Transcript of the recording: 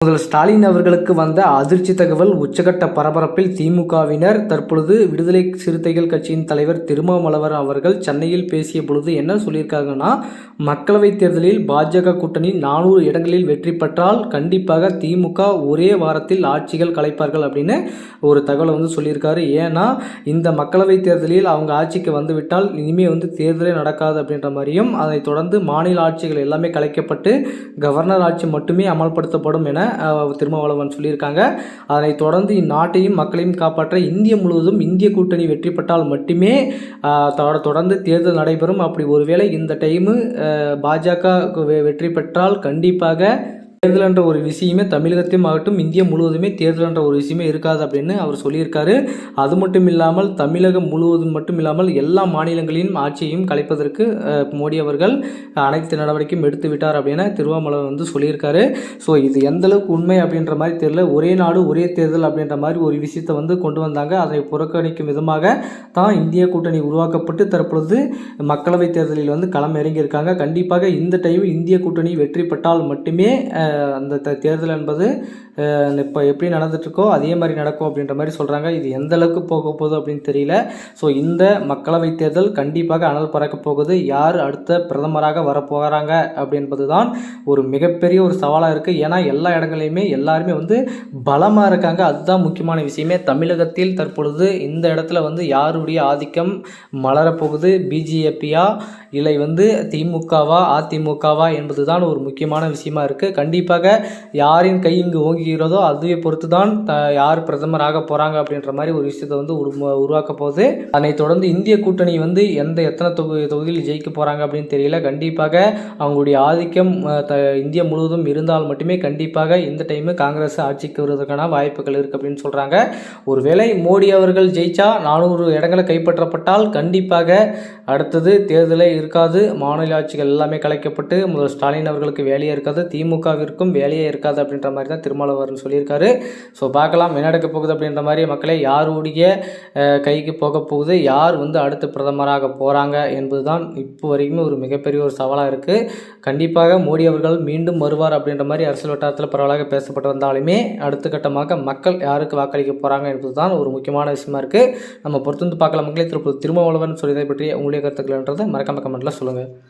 முதல்வர் ஸ்டாலின் அவர்களுக்கு வந்த அதிர்ச்சி தகவல் உச்சகட்ட பரபரப்பில் திமுகவினர் தற்பொழுது விடுதலை சிறுத்தைகள் கட்சியின் தலைவர் திருமாமலவர் அவர்கள் சென்னையில் பேசிய பொழுது என்ன சொல்லியிருக்காங்கன்னா மக்களவைத் தேர்தலில் பாஜக கூட்டணி நானூறு இடங்களில் வெற்றி பெற்றால் கண்டிப்பாக திமுக ஒரே வாரத்தில் ஆட்சிகள் கலைப்பார்கள் அப்படின்னு ஒரு தகவலை வந்து சொல்லியிருக்காரு. ஏன்னா இந்த மக்களவைத் தேர்தலில் அவங்க ஆட்சிக்கு வந்துவிட்டால் இனிமேல் வந்து தேர்தலே நடக்காது அப்படின்ற மாதிரியும் அதைத் தொடர்ந்து மாநில ஆட்சிகள் எல்லாமே கலைக்கப்பட்டு கவர்னர் ஆட்சி மட்டுமே அமல்படுத்தப்படும் என திருமாவளவன் சொல்லியிருக்காங்க. அதனைத் தொடர்ந்து இந்நாட்டையும் மக்களையும் காப்பாற்ற இந்திய முழுவதும் இந்திய கூட்டணி வெற்றி பெற்றால் மட்டுமே தொடர்ந்து தேர்தல் நடைபெறும். அப்படி ஒருவேளை இந்த டைமு பாஜக வெற்றி பெற்றால் கண்டிப்பாக தேர்தல் என்ற ஒரு விஷயமே தமிழகத்தையும் ஆகட்டும் இந்தியா முழுவதுமே தேர்தல் என்ற ஒரு விஷயமே இருக்காது அப்படின்னு அவர் சொல்லியிருக்காரு. அது மட்டும் இல்லாமல் தமிழகம் முழுவதும் மட்டும் இல்லாமல் எல்லா மாநிலங்களின் ஆட்சியையும் கலைப்பதற்கு மோடி அவர்கள் அனைத்து நடவடிக்கையும் எடுத்து விட்டார் அப்படின்னு திருவாமலை வந்து சொல்லியிருக்காரு. ஸோ இது எந்த அளவுக்கு உண்மை அப்படின்ற மாதிரி தெரியல. ஒரே நாடு ஒரே தேர்தல் அப்படின்ற மாதிரி ஒரு விஷயத்தை வந்து கொண்டு வந்தாங்க. அதை புறக்கணிக்கும் விதமாக தான் இந்திய கூட்டணி உருவாக்கப்பட்டு தற்பொழுது மக்களவைத் தேர்தலில் வந்து களம் இறங்கியிருக்காங்க. கண்டிப்பாக இந்த டைம் இந்திய கூட்டணி வெற்றி பெற்றால் மட்டுமே அந்த தேர்தல் என்பது இப்போ எப்படி நடந்துட்டுருக்கோ அதே மாதிரி நடக்கும் அப்படின்ற மாதிரி சொல்கிறாங்க இது எந்த அளவுக்கு போக போகுது அப்படின்னு தெரியல. ஸோ இந்த மக்களவைத் தேர்தல் கண்டிப்பாக அனல் பறக்க போகுது. யார் அடுத்த பிரதமராக வரப்போகிறாங்க அப்படின்பது தான் ஒரு மிகப்பெரிய ஒரு சவாலாக இருக்குது ஏன்னா எல்லா இடங்களையுமே எல்லாருமே வந்து பலமாக இருக்காங்க. அதுதான் முக்கியமான விஷயமே. தமிழகத்தில் தற்பொழுது இந்த இடத்துல வந்து யாருடைய ஆதிக்கம் மலரப்போகுது பிஜேபியா இல்லை வந்து திமுகவா அதிமுகவா என்பது தான் ஒரு முக்கியமான விஷயமா இருக்குது கண்டிப்பாக கண்டிப்பாக யாரின் கை இங்கு ஓங்குகிறதோ அதுவை பொறுத்து தான் யார் பிரதமராக போகிறாங்க அப்படின்ற மாதிரி ஒரு விஷயத்தை வந்து உருவாக்க போகுது. அதனைத் தொடர்ந்து இந்திய கூட்டணி வந்து எந்த எத்தனை தொகு தொகுதியில் ஜெயிக்க போகிறாங்க அப்படின்னு தெரியல. கண்டிப்பாக அவங்களுடைய ஆதிக்கம் த இந்தியா முழுவதும் இருந்தால் மட்டுமே கண்டிப்பாக இந்த டைமு காங்கிரஸ் ஆட்சிக்கு வருவதற்கான வாய்ப்புகள் இருக்குது அப்படின்னு சொல்கிறாங்க ஒருவேளை மோடி அவர்கள் ஜெயிச்சா நானூறு இடங்களை கைப்பற்றப்பட்டால் கண்டிப்பாக அடுத்தது தேர்தலே இருக்காது. மாநில ஆட்சிகள் எல்லாமே கலைக்கப்பட்டு முதல்வர் ஸ்டாலின் அவர்களுக்கு வேலையே இருக்காது. இருக்கும் வேலையே இருக்காது அப்படின்ற மாதிரி தான் திருமாவளவர்னு சொல்லியிருக்காரு. ஸோ பார்க்கலாம் என்ன நடக்க போகுது அப்படின்ற மாதிரி மக்களே யாருடைய கைக்கு போக போகுது யார் வந்து அடுத்த பிரதமராக போகிறாங்க என்பது தான் இப்போ வரைக்குமே ஒரு மிகப்பெரிய ஒரு சவாலாக இருக்குது கண்டிப்பாக மோடி அவர்கள் மீண்டும் வருவார் அப்படின்ற மாதிரி அரசியல் வட்டாரத்தில் பரவலாக பேசப்பட்டு வந்தாலுமே அடுத்த கட்டமாக மக்கள் யாருக்கு வாக்களிக்க போகிறாங்க என்பது தான் ஒரு முக்கியமான விஷயமா இருக்குது நம்ம பொறுத்து வந்து பார்க்கலாம் மக்களே திருப்பூர் திருமாவளவன் சொல்லியதை பற்றி உங்களுடைய கருத்துக்கள்ன்றதை மறக்காம கமெண்ட்டில் சொல்லுங்கள்